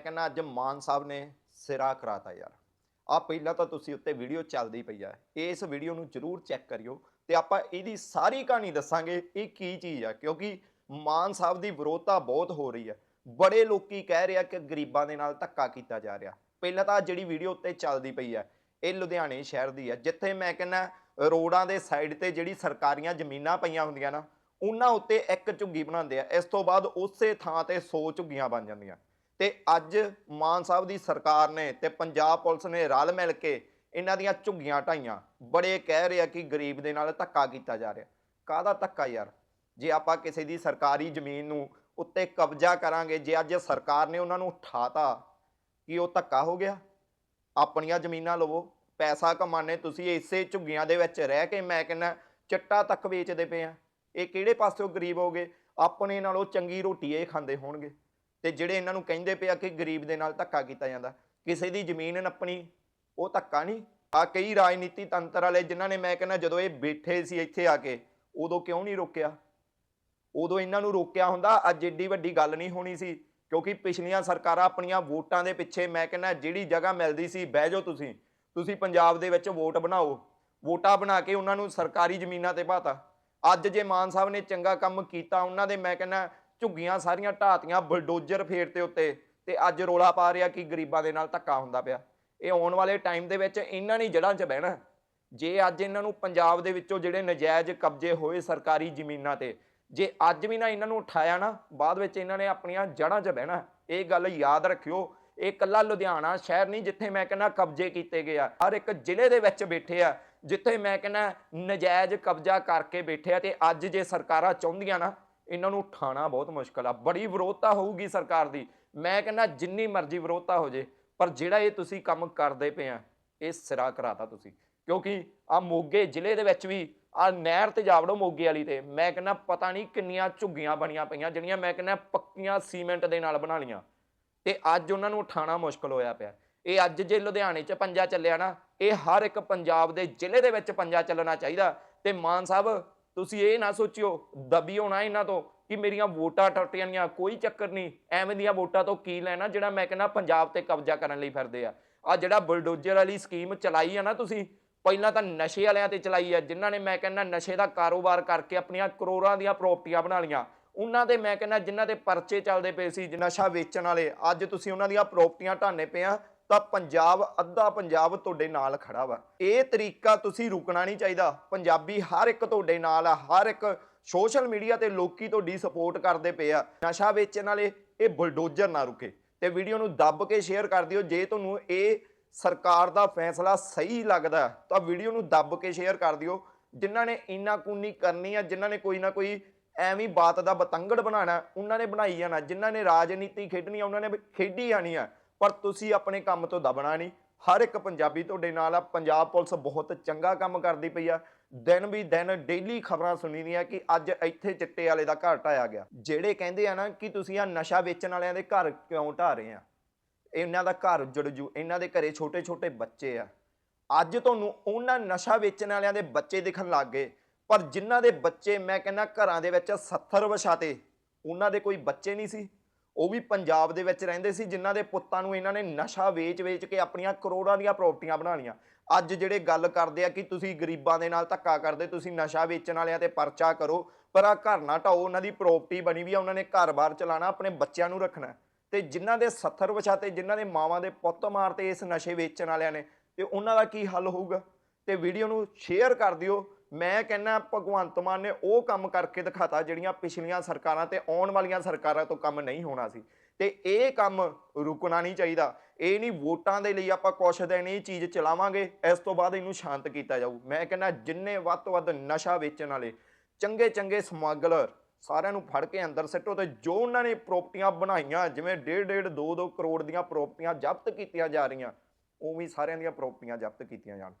ਕਹਿੰਦਾ ਅੱਜ ਮਾਨ ਸਾਹਿਬ ਨੇ ਸਿਰਾ ਕਰਾਤਾ ਯਾਰ। ਆ ਪਹਿਲਾਂ ਤਾਂ ਤੁਸੀਂ ਉੱਤੇ ਵੀਡੀਓ ਚੱਲਦੀ ਪਈ ਆ। ਇਸ ਵੀਡੀਓ ਨੂੰ ਜਰੂਰ ਚੈੱਕ ਕਰਿਓ ਤੇ ਆਪਾਂ ਇਹਦੀ ਸਾਰੀ ਕਹਾਣੀ ਦੱਸਾਂਗੇ ਇਹ ਕੀ ਚੀਜ਼ ਆ। ਕਿਉਂਕਿ ਮਾਨ ਸਾਹਿਬ ਦੀ ਵਿਰੋਧਤਾ ਬਹੁਤ ਹੋ ਰਹੀ ਆ। ਬੜੇ ਲੋਕੀ ਕਹਿ ਰਿਹਾ ਕਿ ਗਰੀਬਾਂ ਦੇ ਨਾਲ ਧੱਕਾ ਕੀਤਾ ਜਾ ਰਿਹਾ। ਪਹਿਲਾਂ ਤਾਂ ਜਿਹੜੀ ਵੀਡੀਓ ਉੱਤੇ ਚੱਲਦੀ ਪਈ ਆ, ਇਹ ਲੁਧਿਆਣੇ ਸ਼ਹਿਰ ਦੀ ਆ। ਜਿੱਥੇ ਮੈਂ ਕਹਿੰਦਾ ਰੋਡਾਂ ਦੇ ਸਾਈਡ ਤੇ ਜਿਹੜੀ ਸਰਕਾਰੀਆਂ ਜ਼ਮੀਨਾਂ ਪਈਆਂ ਹੁੰਦੀਆਂ ਨਾ, ਉਹਨਾਂ ਉੱਤੇ ਇੱਕ ਝੁੱਗੀ ਬਣਾਉਂਦੇ ਆ। ਇਸ ਤੋਂ ਬਾਅਦ ਉਸੇ ਥਾਂ ਤੇ 100 ਝੁੱਗੀਆਂ ਬਣ ਜਾਂਦੀਆਂ। ਤੇ ਅੱਜ ਮਾਨ ਸਾਹਿਬ ਦੀ ਸਰਕਾਰ ਨੇ ਤੇ ਪੰਜਾਬ ਪੁਲਿਸ ਨੇ ਰਲ ਮਿਲ ਕੇ ਇਹਨਾਂ ਦੀਆਂ ਝੁੱਗੀਆਂ ਢਾਈਆਂ ਬੜੇ ਕਹਿ ਰਹੇ ਆ ਕਿ ਗਰੀਬ ਦੇ ਨਾਲ ਧੱਕਾ ਕੀਤਾ ਜਾ ਰਿਹਾ। ਕਾਹਦਾ ਧੱਕਾ ਯਾਰ? ਜੇ ਆਪਾਂ ਕਿਸੇ ਦੀ ਸਰਕਾਰੀ ਜ਼ਮੀਨ ਨੂੰ ਉੱਤੇ ਕਬਜ਼ਾ ਕਰਾਂਗੇ, ਜੇ ਅੱਜ ਸਰਕਾਰ ਨੇ ਉਹਨਾਂ ਨੂੰ ਉਠਾਤਾ ਕਿ ਉਹ ਧੱਕਾ ਹੋ ਗਿਆ? ਆਪਣੀਆਂ ਜ਼ਮੀਨਾਂ ਲਵੋ, ਪੈਸਾ ਕਮਾਣੇ ਤੁਸੀਂ ਇਸੇ ਝੁੱਗੀਆਂ ਦੇ ਵਿੱਚ ਰਹਿ ਕੇ ਮੈਂ ਕਹਿੰਦਾ, ਚਿੱਟਾ ਤੱਕ ਵੇਚਦੇ ਪਏ ਆ। ਇਹ ਕਿਹੜੇ ਪਾਸਿਓਂ ਗਰੀਬ ਹੋਗੇ? ਆਪਣੇ ਨਾਲੋਂ ਚੰਗੀ ਰੋਟੀ ਇਹ ਖਾਂਦੇ ਹੋਣਗੇ। ਤੇ ਜਿਹੜੇ ਇਹਨਾਂ ਨੂੰ ਕਹਿੰਦੇ ਪਿਆ ਕਿ ਗਰੀਬ ਦੇ ਨਾਲ ਧੱਕਾ ਕੀਤਾ ਜਾਂਦਾ, ਕਿਸੇ ਦੀ ਜ਼ਮੀਨ ਨੱਪਣੀ, ਉਹ ਧੱਕਾ ਨਹੀਂ। ਆ ਕਈ ਰਾਜਨੀਤੀ ਤੰਤਰ ਵਾਲੇ ਜਿਨ੍ਹਾਂ ਨੇ ਮੈਂ ਕਹਿੰਦਾ ਜਦੋਂ ਇਹ ਬੈਠੇ ਸੀ ਇੱਥੇ ਆ ਕੇ, ਉਦੋਂ ਕਿਉਂ ਨਹੀਂ ਰੋਕਿਆ? ਉਦੋਂ ਇਹਨਾਂ ਨੂੰ ਰੋਕਿਆ ਹੁੰਦਾ, ਅੱਜ ਏਡੀ ਵੱਡੀ ਗੱਲ ਨਹੀਂ ਹੋਣੀ ਸੀ, ਕਿਉਂਕਿ ਪਿਛਲੀਆਂ ਸਰਕਾਰਾਂ ਆਪਣੀਆਂ ਵੋਟਾਂ ਦੇ ਪਿੱਛੇ ਮੈਂ ਕਹਿੰਦਾ ਜਿਹੜੀ ਜਗ੍ਹਾ ਮਿਲਦੀ ਸੀ, ਬਹਿ ਜਾਓ ਤੁਸੀਂ ਤੁਸੀਂ ਪੰਜਾਬ ਦੇ ਵਿੱਚ ਵੋਟ ਬਣਾਓ। ਵੋਟਾਂ ਬਣਾ ਕੇ ਉਹਨਾਂ ਨੂੰ ਸਰਕਾਰੀ ਜ਼ਮੀਨਾਂ ਤੇ ਪਾਤਾ ਅੱਜ ਜੇ ਮਾਨ ਸਾਹਿਬ ਨੇ ਚੰਗਾ ਕੰਮ ਕੀਤਾ, ਉਹਨਾਂ ਦੇ ਮੈਂ ਕਹਿੰਦਾ ਝੁੱਗੀਆਂ ਸਾਰੀਆਂ ਢਾਤੀਆਂ ਬਲਡੋਜ਼ਰ ਫੇਰ 'ਤੇ ਉੱਤੇ ਤੇ ਅੱਜ ਰੋਲਾ ਪਾ ਰਿਹਾ ਕਿ ਗਰੀਬਾਂ ਦੇ ਨਾਲ ਧੱਕਾ ਹੁੰਦਾ ਪਿਆ। ਇਹ ਆਉਣ ਵਾਲੇ ਟਾਈਮ ਦੇ ਵਿੱਚ ਇਹਨਾਂ ਨੇ ਜੜ੍ਹਾਂ 'ਚ ਬਹਿਣਾ। ਜੇ ਅੱਜ ਇਹਨਾਂ ਨੂੰ ਪੰਜਾਬ ਦੇ ਵਿੱਚੋਂ ਜਿਹੜੇ ਨਜਾਇਜ਼ ਕਬਜ਼ੇ ਹੋਏ ਸਰਕਾਰੀ ਜ਼ਮੀਨਾਂ ਤੇ, ਜੇ ਅੱਜ ਵੀ ਨਾ ਇਹਨਾਂ ਨੂੰ ਉਠਾਇਆ ਨਾ, ਬਾਅਦ ਵਿੱਚ ਇਹਨਾਂ ਨੇ ਆਪਣੀਆਂ ਜੜ੍ਹਾਂ 'ਚ ਬਹਿਣਾ। ਇਹ ਗੱਲ ਯਾਦ ਰੱਖਿਓ, ਇਹ ਇਕੱਲਾ ਲੁਧਿਆਣਾ ਸ਼ਹਿਰ ਨਹੀਂ ਜਿੱਥੇ ਮੈਂ ਕਹਿੰਦਾ ਕਬਜ਼ੇ ਕੀਤੇ ਗਏ ਆ। ਹਰ ਇੱਕ ਜ਼ਿਲ੍ਹੇ ਦੇ ਵਿੱਚ ਬੈਠੇ ਆ, ਜਿੱਥੇ ਮੈਂ ਕਹਿੰਦਾ ਨਜਾਇਜ਼ ਕਬਜ਼ਾ ਕਰਕੇ ਬੈਠੇ ਆ ਤੇ ਅੱਜ ਜੇ ਸਰਕਾਰਾਂ ਚਾਹੁੰਦੀਆਂ ਨਾ ਇਹਨਾਂ ਨੂੰ ਉਠਾਣਾ ਬਹੁਤ ਮੁਸ਼ਕਲ ਆ। ਬੜੀ ਵਿਰੋਧਤਾ ਹੋਊਗੀ ਸਰਕਾਰ ਦੀ। ਮੈਂ ਕਹਿੰਦਾ ਜਿੰਨੀ ਮਰਜ਼ੀ ਵਿਰੋਧਤਾ ਹੋ ਜੇ, ਪਰ ਜਿਹੜਾ ਇਹ ਤੁਸੀਂ ਕੰਮ ਕਰਦੇ ਪਏ ਆ, ਇਹ ਸਿਰਾ ਕਰਾਤਾ ਤੁਸੀਂ। ਕਿਉਂਕਿ ਆ ਮੋਗੇ ਜ਼ਿਲ੍ਹੇ ਦੇ ਵਿੱਚ ਵੀ ਆ ਨਹਿਰ ਤੇ ਜਾਵੜੋ ਮੋਗੇ ਵਾਲੀ ਤੇ, ਮੈਂ ਕਹਿੰਦਾ ਪਤਾ ਨਹੀਂ ਕਿੰਨੀਆਂ ਝੁੱਗੀਆਂ ਬਣੀਆਂ ਪਈਆਂ, ਜਿਹੜੀਆਂ ਮੈਂ ਕਹਿੰਦਾ ਪੱਕੀਆਂ ਸੀਮੈਂਟ ਦੇ ਨਾਲ ਬਣਾ ਲੀਆਂ ਤੇ ਅੱਜ ਉਹਨਾਂ ਨੂੰ ਉਠਾਣਾ ਮੁਸ਼ਕਲ ਹੋਇਆ ਪਿਆ। ਇਹ ਅੱਜ ਜੇ ਲੁਧਿਆਣੇ 'ਚ ਪੰਜਾ ਚੱਲਿਆ ਨਾ, ਇਹ ਹਰ ਇੱਕ ਪੰਜਾਬ ਦੇ ਜ਼ਿਲ੍ਹੇ ਦੇ ਵਿੱਚ ਪੰਜਾ ਚੱਲਣਾ ਚਾਹੀਦਾ। ਤੇ ਮਾਨ ਸਾਹਿਬ ਤੁਸੀਂ ਇਹ ਨਾ ਸੋਚਿਓ ਦਬੀ ਹੋਣਾ ਇਹਨਾਂ ਤੋਂ ਕਿ ਮੇਰੀਆਂ ਵੋਟਾਂ ਟੁੱਟ ਜਾਣੀਆਂ, ਕੋਈ ਚੱਕਰ ਨਹੀਂ। ਐਵੇਂ ਦੀਆਂ ਵੋਟਾਂ ਤੋਂ ਕੀ ਲੈਣਾ ਜਿਹੜਾ ਮੈਂ ਕਹਿੰਦਾ ਪੰਜਾਬ ਤੇ ਕਬਜ਼ਾ ਕਰਨ ਲਈ ਫਿਰਦੇ ਆ। ਆ ਜਿਹੜਾ ਬਲਡੋਜਰ ਵਾਲੀ ਸਕੀਮ ਚਲਾਈ ਆ ਨਾ ਤੁਸੀਂ, ਪਹਿਲਾਂ ਤਾਂ ਨਸ਼ੇ ਵਾਲਿਆਂ ਤੇ ਚਲਾਈ ਆ, ਜਿਨ੍ਹਾਂ ਨੇ ਮੈਂ ਕਹਿੰਦਾ ਨਸ਼ੇ ਦਾ ਕਾਰੋਬਾਰ ਕਰਕੇ ਆਪਣੀਆਂ ਕਰੋੜਾਂ ਦੀਆਂ ਪ੍ਰਾਪਰਟੀਆਂ ਬਣਾ ਲੀਆਂ ਉਹਨਾਂ ਦੇ ਮੈਂ ਕਹਿੰਦਾ ਜਿਨ੍ਹਾਂ ਦੇ ਪਰਚੇ ਚੱਲਦੇ ਪਏ ਸੀ, ਨਸ਼ਾ ਵੇਚਣ ਵਾਲੇ, ਅੱਜ ਤੁਸੀਂ ਉਹਨਾਂ ਦੀਆਂ ਪ੍ਰਾਪਰਟੀਆਂ ਢਾਣੇ ਪਏ ਆ ਤਾਂ ਪੰਜਾਬ, ਅੱਧਾ ਪੰਜਾਬ ਤੁਹਾਡੇ ਨਾਲ ਖੜਾ ਵਾ। ਇਹ ਤਰੀਕਾ ਤੁਸੀਂ ਰੁਕਣਾ ਨਹੀਂ ਚਾਹੀਦਾ। ਪੰਜਾਬੀ ਹਰ ਇੱਕ ਤੁਹਾਡੇ ਨਾਲ ਆ, ਹਰ ਇੱਕ ਸੋਸ਼ਲ ਮੀਡੀਆ ਤੇ ਲੋਕੀ ਤੁਹਾਡੀ ਸਪੋਰਟ ਕਰਦੇ ਪਏ ਆ। ਨਸ਼ਾ ਵੇਚਣ ਵਾਲੇ, ਇਹ ਬੁਲਡੋਜ਼ਰ ਨਾ ਰੁਕੇ। ਤੇ ਵੀਡੀਓ ਨੂੰ ਦੱਬ ਕੇ ਸ਼ੇਅਰ ਕਰ ਦਿਓ। ਜੇ ਤੁਹਾਨੂੰ ਇਹ ਸਰਕਾਰ ਦਾ ਫੈਸਲਾ ਸਹੀ ਲੱਗਦਾ, ਤਾਂ ਵੀਡੀਓ ਨੂੰ ਦੱਬ ਕੇ ਸ਼ੇਅਰ ਕਰ ਦਿਓ। ਜਿਨ੍ਹਾਂ ਨੇ ਇੰਨਾ ਕੂਨੀ ਕਰਨੀ ਆ, ਜਿਨ੍ਹਾਂ ਨੇ ਕੋਈ ਨਾ ਕੋਈ ਐਵੇਂ ਬਾਤ ਦਾ ਬਤੰਗੜ ਬਣਾਣਾ ਉਹਨਾਂ ਨੇ ਬਣਾਈ ਜਾਣਾ। ਜਿਨ੍ਹਾਂ ਨੇ ਰਾਜਨੀਤੀ ਖੇਡਣੀ ਆ, ਉਹਨਾਂ ਨੇ ਖੇਡੀ ਜਾਣੀ ਆ। ਪਰ ਤੁਸੀਂ ਆਪਣੇ ਕੰਮ ਤੋਂ ਦਬਣਾ ਨਹੀਂ। ਹਰ ਇੱਕ ਪੰਜਾਬੀ ਤੁਹਾਡੇ ਨਾਲ ਆ। ਪੰਜਾਬ ਪੁਲਿਸ ਬਹੁਤ ਚੰਗਾ ਕੰਮ ਕਰਦੀ ਪਈ ਆ। ਦਿਨ ਵੀ ਦਿਨ ਡੇਲੀ ਖਬਰਾਂ ਸੁਣੀ ਦੀਆਂ ਕਿ ਅੱਜ ਇੱਥੇ ਚਿੱਟੇ ਵਾਲੇ ਦਾ ਘਰ ਢਾਇਆ ਗਿਆ। ਜਿਹੜੇ ਕਹਿੰਦੇ ਆ ਨਾ ਕਿ ਤੁਸੀਂ ਆ ਨਸ਼ਾ ਵੇਚਣ ਵਾਲਿਆਂ ਦੇ ਘਰ ਕਿਉਂ ਢਾ ਰਹੇ ਆ? ਇਹਨਾਂ ਦਾ ਘਰ ਉੱਜੜ ਜੂ। ਇਹਨਾਂ ਦੇ ਘਰੇ ਛੋਟੇ ਛੋਟੇ ਬੱਚੇ ਆ। ਅੱਜ ਤੁਹਾਨੂੰ ਉਹਨਾਂ ਨਸ਼ਾ ਵੇਚਣ ਵਾਲਿਆਂ ਦੇ ਬੱਚੇ ਦਿਖਣ ਲੱਗ ਗਏ। ਪਰ ਜਿਨ੍ਹਾਂ ਦੇ ਬੱਚੇ ਮੈਂ ਕਹਿੰਦਾ ਘਰਾਂ ਦੇ ਵਿੱਚ 70 ਵਛਾਤੇ, ਉਹਨਾਂ ਦੇ ਕੋਈ ਬੱਚੇ ਨਹੀਂ ਸੀ। ਉਹ ਵੀ ਪੰਜਾਬ ਦੇ ਵਿੱਚ ਰਹਿੰਦੇ ਸੀ, ਜਿਨ੍ਹਾਂ ਦੇ ਪੁੱਤਾਂ ਨੂੰ ਇਹਨਾਂ ਨੇ ਨਸ਼ਾ ਵੇਚ-ਵੇਚ ਕੇ ਆਪਣੀਆਂ ਕਰੋੜਾਂ ਦੀਆਂ ਪ੍ਰਾਪਰਟੀਆਂ ਬਣਾ ਲਈਆਂ ਅੱਜ ਜਿਹੜੇ ਗੱਲ ਕਰਦੇ ਆ ਕਿ ਤੁਸੀਂ ਗਰੀਬਾਂ ਦੇ ਨਾਲ ਧੱਕਾ ਕਰਦੇ, ਤੁਸੀਂ ਨਸ਼ਾ ਵੇਚਣ ਵਾਲਿਆਂ ਤੇ ਪਰਚਾ ਕਰੋ, ਪਰ ਆ ਘਰ ਨਾ ਢਾਓ, ਉਹਨਾਂ ਦੀ ਪ੍ਰਾਪਰਟੀ ਬਣੀ ਵੀ ਆ, ਉਹਨਾਂ ਨੇ ਘਰ-ਬਾਰ ਚਲਾਣਾ ਆਪਣੇ ਬੱਚਿਆਂ ਨੂੰ ਰੱਖਣਾ ਤੇ ਜਿਨ੍ਹਾਂ ਦੇ 70 ਵਛਾਤੇ ਜਿਨ੍ਹਾਂ ਦੇ ਮਾਵਾਂ ਦੇ ਪੁੱਤ ਮਾਰਤੇ ਇਸ ਨਸ਼ੇ ਵੇਚਣ ਵਾਲਿਆਂ ਨੇ, ਤੇ ਉਹਨਾਂ ਦਾ ਕੀ ਹੱਲ ਹੋਊਗਾ? ਤੇ ਵੀਡੀਓ ਨੂੰ ਸ਼ੇਅਰ ਕਰ ਦਿਓ। ਮੈਂ ਕਹਿੰਨਾ ਭਗਵੰਤ ਮਾਨ ਨੇ ਉਹ ਕੰਮ ਕਰਕੇ ਦਿਖਾਤਾ ਜਿਹੜੀਆਂ ਪਿਛਲੀਆਂ ਸਰਕਾਰਾਂ ਤੇ ਆਉਣ ਵਾਲੀਆਂ ਸਰਕਾਰਾਂ ਤੋਂ ਕੰਮ ਨਹੀਂ ਹੋਣਾ ਸੀ। ਤੇ ਇਹ ਕੰਮ ਰੁਕਣਾ ਨਹੀਂ ਚਾਹੀਦਾ। ਇਹ ਨਹੀਂ ਵੋਟਾਂ ਦੇ ਲਈ ਆਪਾਂ ਕੁਛ ਦਿਨ ਇਹ ਚੀਜ਼ ਚਲਾਵਾਂਗੇ, ਇਸ ਤੋਂ ਬਾਅਦ ਇਹਨੂੰ ਸ਼ਾਂਤ ਕੀਤਾ ਜਾਊ। ਮੈਂ ਕਹਿੰਦਾ ਜਿੰਨੇ ਵੱਧ ਤੋਂ ਵੱਧ ਨਸ਼ਾ ਵੇਚਣ ਵਾਲੇ ਚੰਗੇ ਚੰਗੇ ਸਮਗਲਰ ਸਾਰਿਆਂ ਨੂੰ ਫੜ ਕੇ ਅੰਦਰ ਸਿੱਟੋ ਤੇ ਜੋ ਉਹਨਾਂ ਨੇ ਪ੍ਰਾਪਰਟੀਆਂ ਬਣਾਈਆਂ, ਜਿਵੇਂ 1.5 1.5 2 2 ਕਰੋੜ ਦੀਆਂ ਪ੍ਰਾਪਰਟੀਆਂ ਜ਼ਬਤ ਕੀਤੀਆਂ ਜਾ ਰਹੀਆਂ, ਉਵੇਂ ਸਾਰਿਆਂ ਦੀਆਂ ਪ੍ਰਾਪਰਟੀਆਂ ਜ਼ਬਤ ਕੀਤੀਆਂ ਜਾਣ।